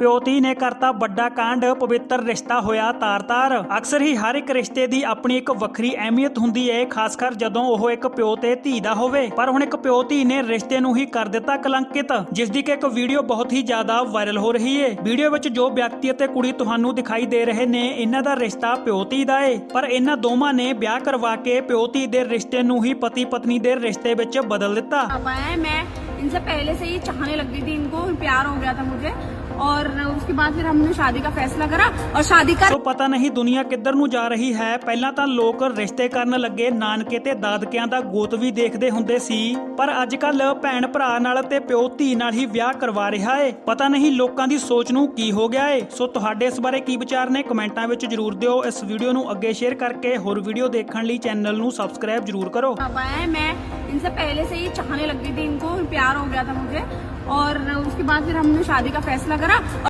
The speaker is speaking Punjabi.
ਪਿਓ ਧੀ ਨੇ ਕਰਤਾ ਵੱਡਾ ਕਾਂਡ, ਪਵਿੱਤਰ ਰਿਸ਼ਤਾ ਹੋਇਆ ਤਾਰ-ਤਾਰ। ਅਕਸਰ ਹੀ ਹਰ ਇੱਕ ਰਿਸ਼ਤੇ ਦੀ ਆਪਣੀ ਇੱਕ ਵੱਖਰੀ ਅਹਿਮੀਅਤ ਹੁੰਦੀ ਹੈ ਖਾਸ ਕਰ ਜਦੋਂ ਉਹ ਇੱਕ ਪਿਓ ਤੇ ਧੀ ਦਾ ਹੋਵੇ। ਪਰ ਹੁਣ ਇੱਕ ਪਿਓ ਧੀ ਨੇ ਰਿਸ਼ਤੇ ਨੂੰ ਹੀ ਕਰ ਦਿੱਤਾ ਕਲੰਕਿਤ, ਜਿਸ ਦੀ ਕਿ ਇੱਕ ਵੀਡੀਓ ਬਹੁਤ ਹੀ ਜ਼ਿਆਦਾ ਵਾਇਰਲ ਹੋ ਰਹੀ ਹੈ ਵੀਡੀਓ ਵਿੱਚ ਜੋ ਵਿਅਕਤੀ ਅਤੇ ਕੁੜੀ ਤੁਹਾਨੂੰ ਦਿਖਾਈ ਦੇ ਰਹੇ ਨੇ, ਇਹਨਾਂ ਦਾ ਰਿਸ਼ਤਾ ਪਿਓ ਧੀ ਦਾ ਹੈ ਪਰ ਇਹਨਾਂ ਦੋਵਾਂ ਨੇ ਵਿਆਹ ਕਰਵਾ ਕੇ ਪਿਓ ਧੀ ਦੇ ਰਿਸ਼ਤੇ ਨੂੰ ਹੀ ਪਤੀ ਪਤਨੀ ਦੇ ਰਿਸ਼ਤੇ ਵਿੱਚ ਬਦਲ ਦਿੱਤਾ। ਪਾਪਾ, ਮੈਂ इनसे पहले से ही चाहने लग गई थी इनको प्यार हो गया था मुझे और उसके बाद फिर हमने शादी का फैसला करा और शादी का ਸੋ ਪਤਾ ਨਹੀਂ ਦੁਨੀਆ ਕਿੱਧਰ ਨੂੰ ਜਾ ਰਹੀ ਹੈ ਪਹਿਲਾਂ ਤਾਂ ਲੋਕ ਰਿਸ਼ਤੇ ਕਰਨ ਲੱਗੇ ਨਾਨਕੇ ਤੇ ਦਾਦਕਿਆਂ ਦਾ ਗੋਤ ਵੀ ਦੇਖਦੇ ਹੁੰਦੇ ਸੀ ਪਰ ਅੱਜ ਕੱਲ ਭੈਣ ਭਰਾ ਨਾਲ ਤੇ ਪਿਓ ਧੀ ਨਾਲ ਹੀ ਵਿਆਹ ਕਰਵਾ ਰਿਹਾ ਏ ਪਤਾ ਨਹੀਂ ਲੋਕਾਂ ਦੀ ਸੋਚ ਨੂੰ ਕੀ ਹੋ ਗਿਆ ਏ ਸੋ ਤੁਹਾਡੇ ਇਸ ਬਾਰੇ ਕੀ ਵਿਚਾਰ ਨੇ ਕਮੈਂਟਾਂ ਵਿੱਚ ਜਰੂਰ ਦਿਓ ਇਸ ਵੀਡੀਓ ਨੂੰ ਅੱਗੇ ਸ਼ੇਅਰ ਕਰਕੇ ਹੋਰ ਵੀਡੀਓ ਦੇਖਣ ਲਈ ਚੈਨਲ ਨੂੰ ਸਬਸਕ੍ਰਾਈਬ ਜਰੂਰ ਕਰੋ पापा है मैं इनसे पहले से ही चाहने लग गई थी इनको प्यार हो गया था मुझे और उसके बाद फिर हमने शादी का फैसला करा